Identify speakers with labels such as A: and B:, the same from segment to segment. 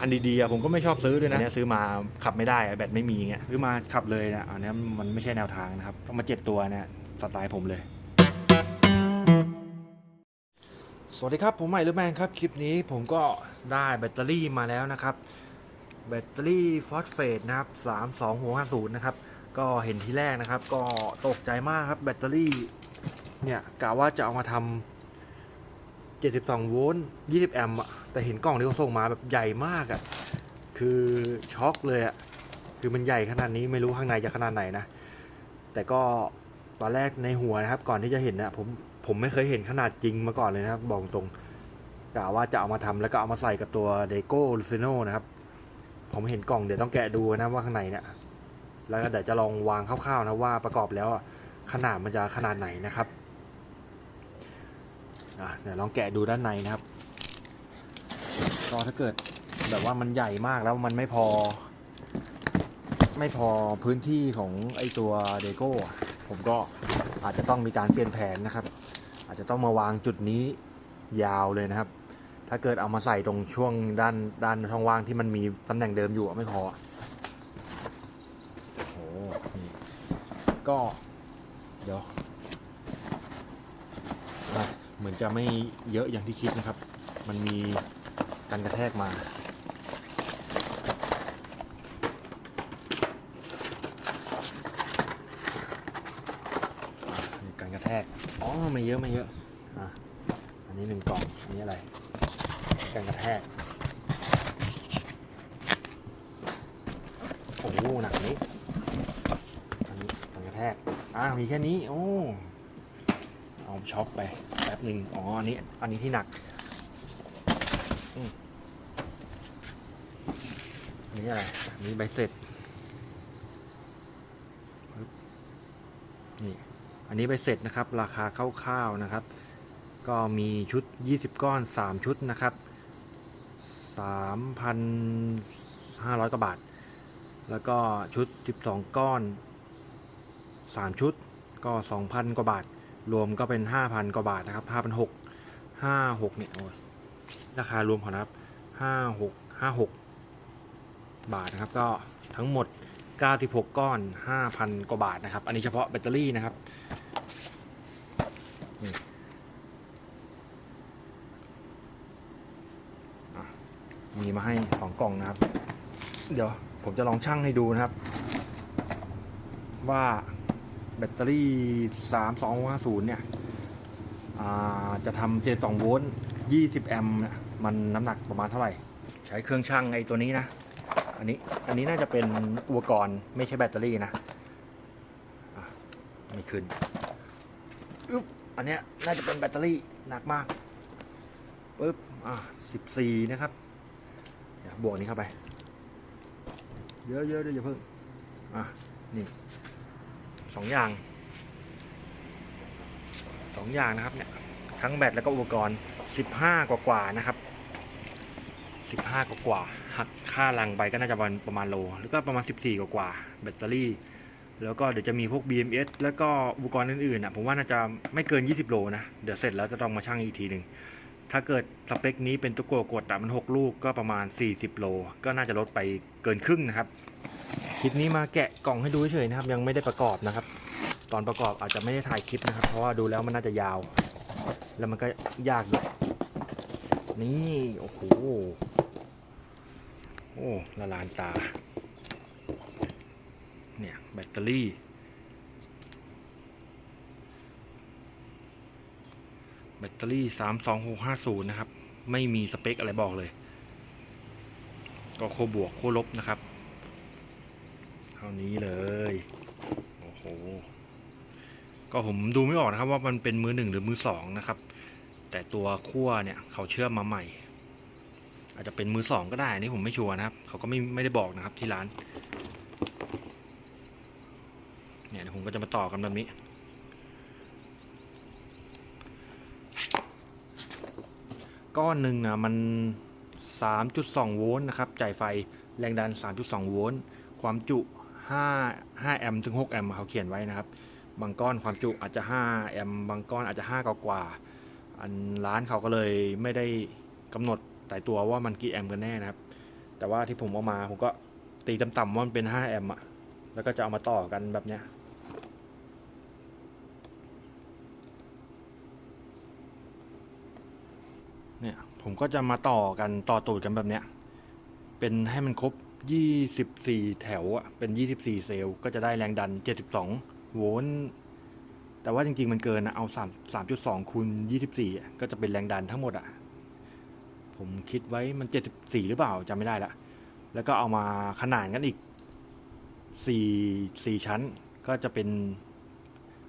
A: อันดีๆอะผมก็ไม่ชอบซื้อด้วยนะเนี่ยซื้อมาขับไม่ได้อะแบตไม่มีเงี้ยซื้อมาขับเลยนะอันเนี้ยมันไม่ใช่แนวทางนะครับต้องมาเจ็บตัวเนี่ยสไตล์ผมเลย สวัสดีครับ ผมใหม่หรือแมนครับ คลิปนี้ผมก็ได้แบตเตอรี่มาแล้วนะครับ แบตเตอรี่ฟอสเฟตนะครับ32650นะครับ ก็เห็นทีแรกนะครับ ก็ตกใจมากครับแบตเตอรี่เนี่ยกะว่าจะเอามาทำ 72 โวลต์ 20 แอมป์อะแต่เห็นกล่องที่เขาส่งมาแบบใหญ่มากอะคือช็อกเลยอะคือมันใหญ่ขนาดนี้ไม่รู้ข้างในจะขนาดไหนนะ แต่ก็ตอนแรกในหัวนะครับ ก่อนที่จะเห็นนะผมผมไม่เคยเห็นขนาดจริงมาก่อนเลยนะครับ บอกตรงกะว่าจะเอามาทำแล้วก็เอามาใส่กับตัวเดโก้ลูซิโนนะครับ ผมเห็นกล่องเดี๋ยวต้องแกะดูนะว่าข้างในเนี่ยแล้วก็เดี๋ยวจะลองวางคร่าวๆนะว่าประกอบแล้วอะขนาดมันจะขนาดไหนนะครับ เดี๋ยวลองแกะดูด้านในนะครับก็ถ้าเกิดแบบว่ามันใหญ่มากแล้วมันไม่พอ ไม่พอพื้นที่ของไอตัวเดโก้ผมก็อาจจะต้องมีการเปลี่ยนแผนนะครับ อาจจะต้องมาวางจุดนี้ยาวเลยนะครับ ถ้าเกิดเอามาใส่ตรงช่วงด้านด้านช่องว่างที่มันมีตำแหน่งเดิมอยู่ไม่พอโอ้โหก็เดี๋ยวอะ เหมือนจะไม่เยอะอย่างที่คิดนะครับ มันมีการกระแทกมาการกระแทก อ๋อ ไม่เยอะไม่เยอะ อะ อันนี้หนึ่งกล่อง อันนี้อะไร การกระแทก โอ้โหหนักนี้อันนี้การกระแทก อ่ามีแค่นี้ โอ้ อาช็อปไปแป๊บหนึ่งอ๋อ อันนี้ อันนี้ที่หนักอันนี้อะไรอันนี้ใบเสร็จนี่ อันนี้ใบเสร็จนะครับ ราคาคร่าวๆนะครับ ก็มีชุด 20 ก้อน 3 ชุดนะครับ 3,500 กว่าบาท แล้วก็ชุด 12 ก้อน 3 ชุดก็ 2,000 กว่าบาท รวมก็เป็น 5,000 กว่าบาทนะครับ5,600 56เนี่ยโอ้ยราคารวมของนะครับ 56 56 บาทนะครับ ก็ทั้งหมด 96 ก้อน 5,000 กว่าบาทนะครับ อันนี้เฉพาะแบตเตอรี่นะครับมีมาให้ 2 กล่องนะครับ เดี๋ยวผมจะลองชั่งให้ดูนะครับ ว่า แบตเตอรี่ 3250 เนี่ยอ่าจะทำ72โวลต์20 แอมป์เนี่ยมันน้ำหนักประมาณเท่าไหร่ ใช้เครื่องชั่งไอ้ตัวนี้นะ อันนี้ อันนี้น่าจะเป็นอุปกรณ์ไม่ใช่แบตเตอรี่นะอะไม่ขึ้นอึ๊บอันเนี้ยน่าจะเป็นแบตเตอรี่หนักมากปึ๊บ อะ14 นะครับบวกนี้เข้าไป เยอะๆเดี๋ยวอย่าเพิ่ง อะ นี่ สองอย่างสองอย่างนะครับเนี่ยทั้งแบตแล้วก็อุปกรณ์สิบห้ากว่ากว่านะครับสิบห้ากว่ากว่าหักค่าลังไปก็น่าจะประมาณประมาณโลแล้วก็ประมาณสิบสี่กว่ากว่าแบตเตอรี่ แล้วก็เดี๋ยวจะมีพวก BMS แล้วก็อุปกรณ์อื่นๆอะผมว่าน่าจะไม่เกิน 20 โลนะ เดี๋ยวเสร็จแล้วจะต้องมาชั่งอีกทีหนึ่งถ้าเกิดสเปคนี้เป็นตัวโกกดอะมัน 6 ลูกก็ประมาณ 40 โล ก็น่าจะลดไปเกินครึ่งนะครับ คลิปนี้มาแกะกล่องให้ดูเฉยนะครับ ยังไม่ได้ประกอบนะครับ ตอนประกอบอาจจะไม่ได้ถ่ายคลิปนะครับ เพราะว่าดูแล้วมันน่าจะยาว แล้วมันก็ยากด้วยนี่โอ้โหโอ้ละลานตา เนี่ย แบตเตอรี่ แบตเตอรี่32650นะครับ ไม่มีสเปคอะไรบอกเลย ก็โคบวกโคลบนะครับ เท่านี้เลย โอ้โห ก็ผมดูไม่ออกนะครับว่ามันเป็นมือหนึ่งหรือมือสองนะครับ แต่ตัวขั้วเนี่ยเขาเชื่อมมาใหม่ อาจจะเป็นมือสองก็ได้นี่ผมไม่ชัวร์นะครับ เขาก็ไม่ไม่ได้บอกนะครับที่ร้าน เนี่ยเดี๋ยวผมก็จะมาต่อกันแบบนี้ก้อนหนึ่งนะมัน 3.2 โวลต์นะครับ จ่ายไฟแรงดัน 3.2 โวลต์ ความจุ 5 5แอมป์ถึง6แอมป์เขาเขียนไว้นะครับ บางก้อนความจุอาจจะ 5 แอมป์บางก้อนอาจจะ 5 กว่ากว่าอันร้านเขาก็เลยไม่ได้กำหนดแต่ตัวว่ามันกี่แอมป์กันแน่นะครับ แต่ว่าที่ผมเอามาผมก็ตีต่ำๆว่ามันเป็น 5 แอมป์อะแล้วก็จะเอามาต่อกันแบบเนี้ยเนี่ยผมก็จะมาต่อกันต่อตูดกันแบบเนี้ยเป็นให้มันครบ 24แถวอะเป็น24เซลล์ก็จะได้แรงดัน72โวลต์แต่ว่าจริง ๆ มันเกินนะเอา3 3.2คูณ24อะก็จะเป็นแรงดันทั้งหมดอะผมคิดไว้มัน74หรือเปล่าจำไม่ได้ละแล้วก็เอามาขนานกันอีก4 4ชั้น ก็จะเป็น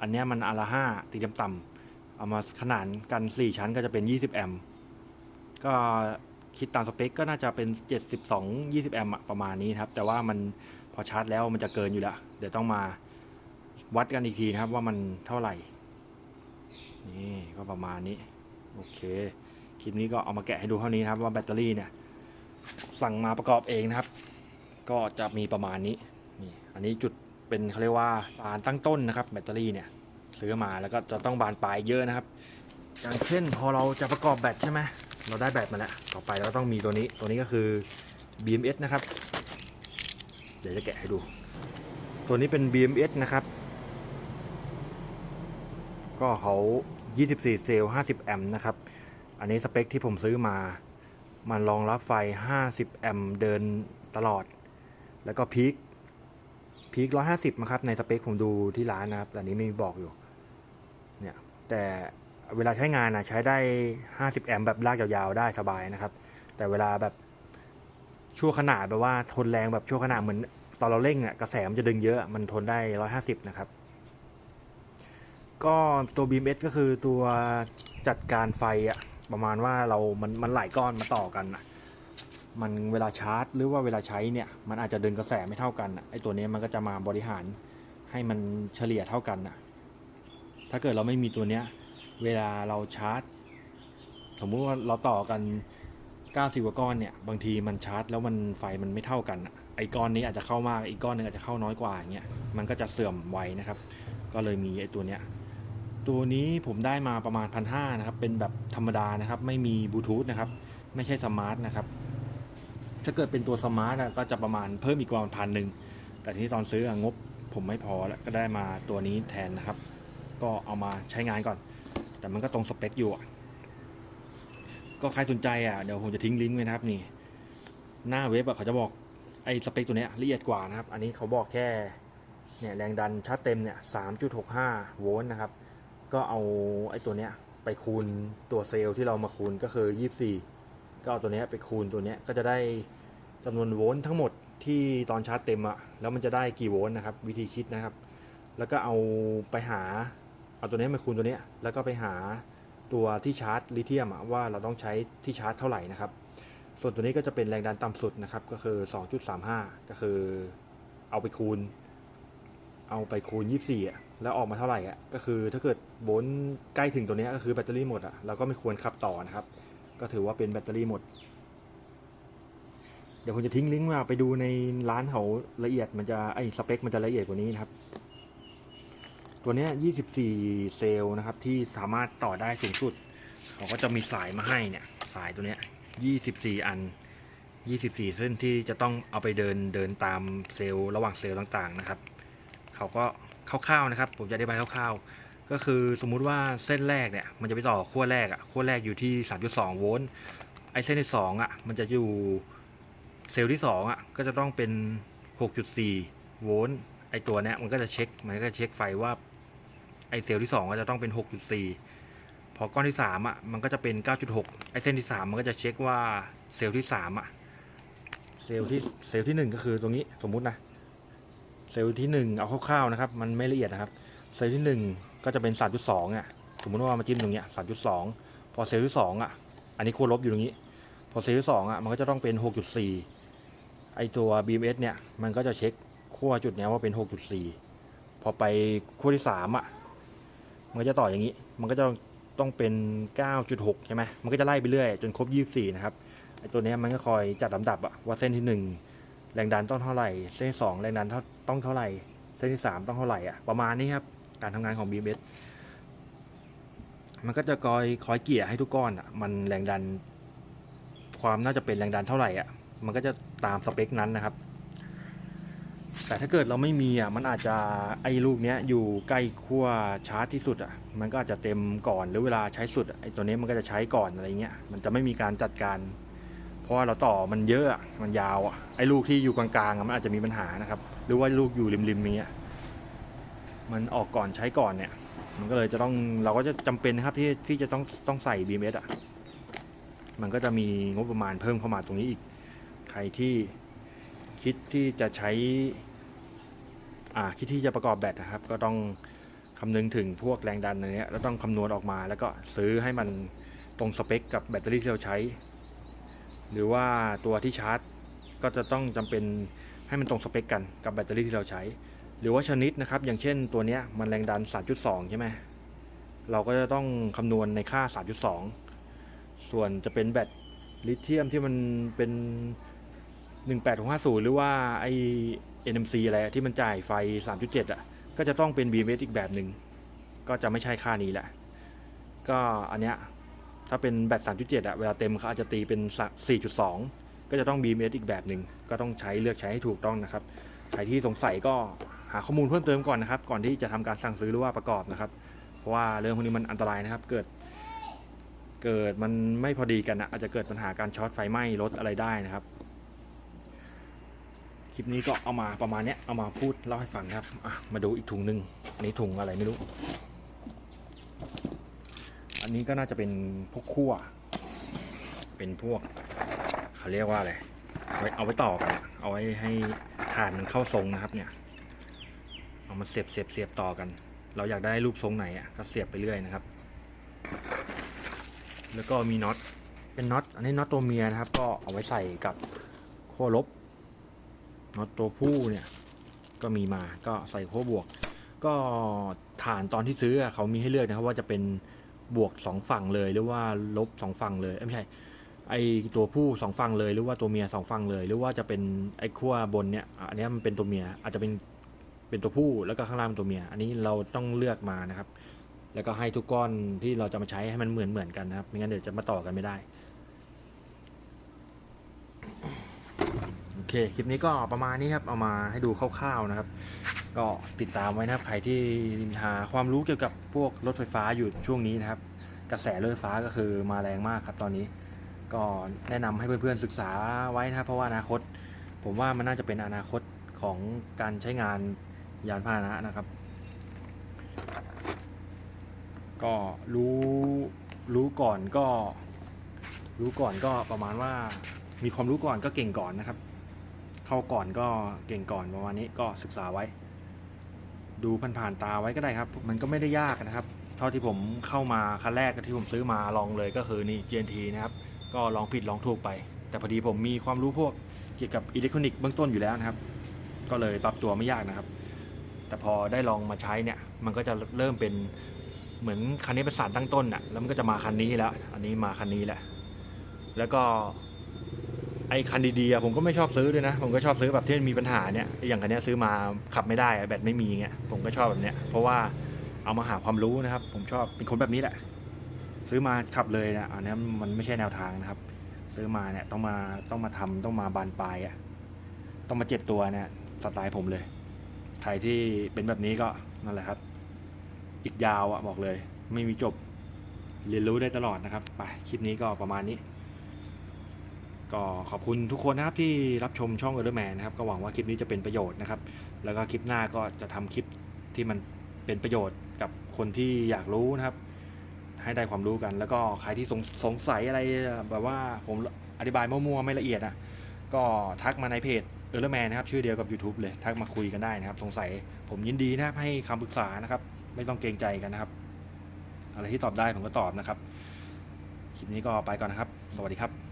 A: อันเนี้ยมันอนละห้าตีต่ำๆเอามาขนานกัน4ชั้นก็จะเป็น20แอมป์ก็ คิดตามสเปคก็น่าจะเป็น 72 20 แอมป์ประมาณนี้ครับ แต่ว่ามันพอชาร์จแล้วมันจะเกินอยู่แล้ว เดี๋ยวต้องมาวัดกันอีกทีนะครับว่ามันเท่าไหร่ นี่ก็ประมาณนี้ โอเค คลิปนี้ก็เอามาแกะให้ดูเท่านี้นะครับว่าแบตเตอรี่เนี่ย สั่งมาประกอบเองนะครับ ก็จะมีประมาณนี้ นี่ อันนี้จุดเป็นเขาเรียกว่าสารตั้งต้นนะครับ แบตเตอรี่เนี่ยซื้อมาแล้วก็จะต้องบานปลายเยอะนะครับ อย่างเช่นพอเราจะประกอบแบตใช่ไหม เราได้แบตมาแล้ว ต่อไปเราต้องมีตัวนี้ ตัวนี้ก็คือ BMS นะครับ เดี๋ยวจะแกะให้ดู ตัวนี้เป็น BMS นะครับ ก็เขา 24 เซลล์ 50 แอมป์นะครับ อันนี้สเปคที่ผมซื้อมา มันรองรับไฟ 50 แอมป์เดินตลอด แล้วก็พีค พีค 150นะครับ ในสเปคผมดูที่ร้านนะครับ อันนี้ไม่มีบอกอยู่ เนี่ย แต่ เวลาใช้งานนะใช้ได้ 50 แอมป์แบบลากยาวๆได้สบายนะครับ แต่เวลาแบบชั่วขนาดแบบว่าทนแรงแบบชั่วขนาดเหมือนตอนเราเร่งอะกระแสมันจะดึงเยอะมันทนได้ 150 นะครับ ก็ตัว BMS ก็คือตัวจัดการไฟอะประมาณว่าเรา มันมันหลายก้อนมาต่อกันอะมันเวลาชาร์จ หรือว่าเวลาใช้เนี่ย มันอาจจะดึงกระแสไม่เท่ากันไอ้ตัวนี้มันก็จะมาบริหารให้มันเฉลี่ยเท่ากันอะถ้าเกิดเราไม่มีตัวเนี้ย เวลาเราชาร์จ สมมุติว่าเราต่อกัน90กว่าก้อนเนี่ย บางทีมันชาร์จ แล้วมันไฟมันไม่เท่ากันอะไอก้อนนี้อาจจะเข้ามาก อีกก้อนหนึงอาจจะเข้าน้อยกว่าอย่างเงี้ย มันก็จะเสื่อมไวนะครับ ก็เลยมีไอ้ตัวเนี้ย ตัวนี้ผมได้มาประมาณพันห้านะครับ เป็นแบบธรรมดานะครับ ไม่มีบลูทูธนะครับ ไม่ใช่สมาร์ทนะครับ ถ้าเกิดเป็นตัวสมาร์ทอะก็จะประมาณเพิ่มอีกประมาณพันหนึ่ง แต่ที่ตอนซื้อองบผมไม่พอแล้วก็ได้มาตัวนี้แทนนะครับ ก็เอามาใช้งานก่อน แต่มันก็ตรงสเปคอยู่ก็ใครสนใจอะเดี๋ยวผมจะทิ้งลิงก์ไว้นะครับนี่ หน้าเว็บอะเขาจะบอกไอ้สเปคตัวเนี้ยละเอียดกว่านะครับ อันนี้เขาบอกแค่เนี่ยแรงดันชาร์จเต็มเนี่ย3.65โวลต์นะครับ ก็เอาไอ้ตัวเนี้ยไปคูณตัวเซลล์ที่เรามาคูณก็คือ24ก็เอาตัวเนี้ยไปคูณตัวเนี้ยก็จะได้จำนวนโวลต์ทั้งหมดที่ตอนชาร์จเต็มอะแล้วมันจะได้กี่โวลต์นะครับ วิธีคิดนะครับ แล้วก็เอาไปหา เอาตัวนี้มาคูณตัวนี้แล้วก็ไปหาตัวที่ชาร์จลิเธียมว่าเราต้องใช้ที่ชาร์จเท่าไหร่นะครับ ส่วนตัวนี้ก็จะเป็นแรงดันต่ำสุดนะครับก็คือ 2.35 ก็คือเอาไปคูณ เอาไปคูณ 24อะแล้วออกมาเท่าไหร่อะก็คือถ้าเกิดโวลต์ใกล้ถึงตัวนี้ก็คือแบตเตอรี่หมดอะเราก็ไม่ควรขับต่อนะครับ ก็ถือว่าเป็นแบตเตอรี่หมด เดี๋ยวผมจะทิ้งลิงก์มาไปดูในร้านเขาละเอียดมันจะไอสเปคมันจะละเอียดกว่านี้นะครับ ตัวนี้ย24 เซลล์นะครับ ที่สามารถต่อได้สูงสุด เขาก็จะมีสายมาให้เนี่ย สายตัวนี้ย24 อัน 24 เส้นที่จะต้องเอาไปเดินเดินตามเซลล์ระหว่างเซลล์ต่างๆนะครับ เขาก็คร่าวๆนะครับ ผมจะอธิบายคร่าวๆ ก็คือสมมุติว่าเส้นแรกเนี่ย มันจะไปต่อขั้วแรกอะขั้วแรกอยู่ที่ 3.2 โวลต์ ไอเส้นที่2อะมันจะอยู่เซลล์ที่2อะก็จะต้องเป็น 6.4 โวลต์ไอตัวเนี้ยมันก็จะเช็ค มันก็จะเช็คไฟว่า ไอเซลล์ที่ 2 ก็จะต้องเป็น 6.4 พอก้อนที่3อะมันก็จะเป็น 9.6 ไอเส้นที่ 3 มันก็จะเช็คว่าเซลล์ที่3อะเซลล์ที่เซลล์ที่ 1 ก็คือตรงนี้สมมุตินะ เซลล์ที่ 1 เอาคร่าวๆนะครับ มันไม่ละเอียดนะครับ เซลล์ที่ 1 ก็จะเป็น 3.2อะสมมุติว่ามาจิ้มตรงเนี้ย3.2 พอเซลล์ที่ 2 อะ อันนี้ขั้วลบอยู่ตรงนี้ พอเซลล์ที่ 2 อะ มันก็จะต้องเป็น 6.4 ไอตัว BMS เนี่ย มันก็จะเช็คขั้วจุดเนี้ยว่าเป็น 6.4 พอไปขั้วที่ 3 อะ มันก็จะต่ออย่างนี้ มันก็จะต้องเป็น 9.6 ใช่ไหมมันก็จะไล่ไปเรื่อยจนครบ 24 นะครับไอตัวนี้มันก็คอยจัดลำดับอะว่าเส้นที่ 1 แรงดันต้องเท่าไหร่ เส้นที่2แรงดันต้องเท่าไหร่ เส้นที่ 3 ต้องเท่าไหร่อะประมาณนี้ครับ การทำงานของ BMS มันก็จะคอยคอยเกี่ยให้ทุกก้อนอะมันแรงดัน ความน่าจะเป็นแรงดันเท่าไหร่อะมันก็จะตามสเปคนั้นนะครับ แต่ถ้าเกิดเราไม่มีอะมันอาจจะไอ้ลูกเนี้ยอยู่ใกล้ขั้วชาร์จที่สุดอะมันก็อาจจะเต็มก่อนหรือเวลาใช้สุดไอ้ตัวนี้มันก็จะใช้ก่อนอะไรเงี้ยมันจะไม่มีการจัดการ เพราะว่าเราต่อมันเยอะมันยาวอะไอ้ลูกที่อยู่กลางๆอะมันอาจจะมีปัญหานะครับ หรือว่าลูกอยู่ริมๆนี้อะมันออกก่อนใช้ก่อนเนี่ยมันก็เลยจะต้องเราก็จะจำเป็นนะครับที่ที่จะต้องต้องใส่ BMS อะมันก็จะมีงบประมาณเพิ่มเข้ามาตรงนี้อีก ใครที่คิดที่จะใช้ คิดที่จะประกอบแบตนะครับ ก็ต้องคำนึงถึงพวกแรงดันอะไรเนี้ยแล้วต้องคำนวณออกมา แล้วก็ซื้อให้มันตรงสเปคกับแบตเตอรี่ที่เราใช้ หรือว่าตัวที่ชาร์จ ก็จะต้องจำเป็นให้มันตรงสเปคกันกับแบตเตอรี่ที่เราใช้ หรือว่าชนิดนะครับ อย่างเช่นตัวเนี้ยมันแรงดัน 3.2 ใช่ไหมเราก็จะต้องคำนวณในค่า 3.2 ส่วนจะเป็นแบตลิเธียมที่มันเป็น 18650 หรือว่าไอ NMC อะไรอะที่มันจ่ายไฟ 3.7 อะ ก็จะต้องเป็น BMS อีกแบบหนึ่ง ก็จะไม่ใช่ค่านี้แหละ ก็อันเนี้ยถ้าเป็นแบต 3.7 อะ เวลาเต็มเขาอาจจะตีเป็น 4.2 ก็จะต้อง BMS อีกแบบหนึ่ง ก็ต้องใช้เลือกใช้ให้ถูกต้องนะครับ ใครที่สงสัยก็หาข้อมูลเพิ่มเติมก่อนนะครับ ก่อนที่จะทำการสั่งซื้อหรือว่าประกอบนะครับ เพราะว่าเรื่องพวกนี้มันอันตรายนะครับ เกิด เกิดมันไม่พอดีกันนะอาจจะเกิดปัญหาการช็อตไฟไหม้รถอะไรได้นะครับ ลิปนี้ก็เอามาประมาณเนี้ยเอามาพูดเล่าให้ฟังครับมาดูอีกถุงหนึ่งอันนี้ถุงอะไรไม่รู้ อันนี้ก็น่าจะเป็นพวกขั้วเป็นพวกเขาเรียกว่าอะไรเอาไว้เอาไว้ต่อกัน เอาไว้ให้ฐานมันเข้าทรงนะครับ เนี่ย เอามาเสียบเสียบเสียบต่อกัน เราอยากได้รูปทรงไหนอะก็เสียบไปเรื่อยนะครับ แล้วก็มีน็อตเป็นน็อตอันนี้น็อตตัวเมียนะครับ ก็เอาไว้ใส่กับขั้วลบ น็อตตัวผู้เนี่ยก็มีมาก็ใส่ขั้วบวก ก็ฐานตอนที่ซื้ออะเขามีให้เลือกนะครับว่าจะเป็นบวกสองฝั่งเลยหรือว่าลบสองฝั่งเลยไม่ใช่ไอตัวผู้สองฝั่งเลยหรือว่าตัวเมียสองฝั่งเลย หรือว่าจะเป็นไอขั้วบนเนี่ยอันนี้มันเป็นตัวเมียอาจจะเป็นเป็นตัวผู้แล้วก็ข้างล่างเป็นตัวเมีย อันนี้เราต้องเลือกมานะครับ แล้วก็ให้ทุกก้อนที่เราจะมาใช้ให้มันเหมือนเหมือนกันนะครับไม่งั้นเดี๋ยวจะมาต่อกันไม่ได้ เค คลิปนี้ก็ประมาณนี้ครับ เอามาให้ดูคร่าวๆนะครับ ก็ติดตามไว้นะครับ ใครที่หาความรู้เกี่ยวกับพวกรถไฟฟ้าอยู่ช่วงนี้นะครับ กระแสรถไฟฟ้าก็คือมาแรงมากครับตอนนี้ ก็แนะนำให้เพื่อนๆศึกษาไว้นะครับ เพราะว่าอนาคต ผมว่ามันน่าจะเป็นอนาคตของการใช้งานยานพาหนะนะครับ ก็รู้รู้ก่อนก็ รู้ก่อนก็ประมาณว่ามีความรู้ก่อนก็เก่งก่อนนะครับ เข้าก่อนก็เก่งก่อนประมาณนี้ก็ศึกษาไว้ ดูผ่านๆตาไว้ก็ได้ครับ มันก็ไม่ได้ยากนะครับ เท่าที่ผมเข้ามาคันแรกที่ผมซื้อมาลองเลยก็คือนี่ GNT นะครับ ก็ลองผิดลองถูกไป แต่พอดีผมมีความรู้พวกเกี่ยวกับอิเล็กทรอนิกส์เบื้องต้นอยู่แล้วนะครับ ก็เลยปรับตัวไม่ยากนะครับ แต่พอได้ลองมาใช้เนี่ย มันก็จะเริ่มเป็นเหมือนคันนี้เป็นสารตั้งต้นอะ แล้วมันก็จะมาคันนี้แล้ว อันนี้มาคันนี้แหละ แล้วก็ ไอ้คันดีๆผมก็ไม่ชอบซื้อด้วยนะ ผมก็ชอบซื้อแบบที่มันมีปัญหาเนี่ยอย่างคันเนี้ยซื้อมาขับไม่ได้แบตไม่มีเงี้ยผมก็ชอบแบบเนี้ยเพราะว่าเอามาหาความรู้นะครับ ผมชอบเป็นคนแบบนี้แหละ ซื้อมาขับเลยนะอันนี้มันไม่ใช่แนวทางนะครับ ซื้อมาเนี่ยต้องมาต้องมาทำต้องมาบานปลายอะต้องมาเจ็บตัวเนี่ยสไตล์ผมเลยใครที่เป็นแบบนี้ก็นั่นแหละครับ อีกยาวอะบอกเลย ไม่มีจบเรียนรู้ได้ตลอดนะครับ ไปคลิปนี้ก็ประมาณนี้ ก็ขอบคุณทุกคนนะครับที่รับชมช่อง e r อร์แมนนะครับก็หวังว่าคลิปนี้จะเป็นประโยชน์นะครับ แล้วก็คลิปหน้าก็จะทำคลิปที่มันเป็นประโยชน์กับคนที่อยากรู้นะครับ ให้ได้ความรู้กัน แล้วก็ใครที่สงสงสัยอะไรแบบว่าผมอธิบายมั่วๆไม่ละเอียดอะก็ทักมาในเพจเออร์แมนนะครับชื่อเดียวกับ YouTube เลยทักมาคุยกันได้นะครับ สงสัยผมยินดีนะครับให้คำปรึกษานะครับ ไม่ต้องเกรงใจกันนะครับ อะไรที่ตอบได้ผมก็ตอบนะครับ คลิปนี้ก็ไปก่อนนะครับ สวัสดีครับ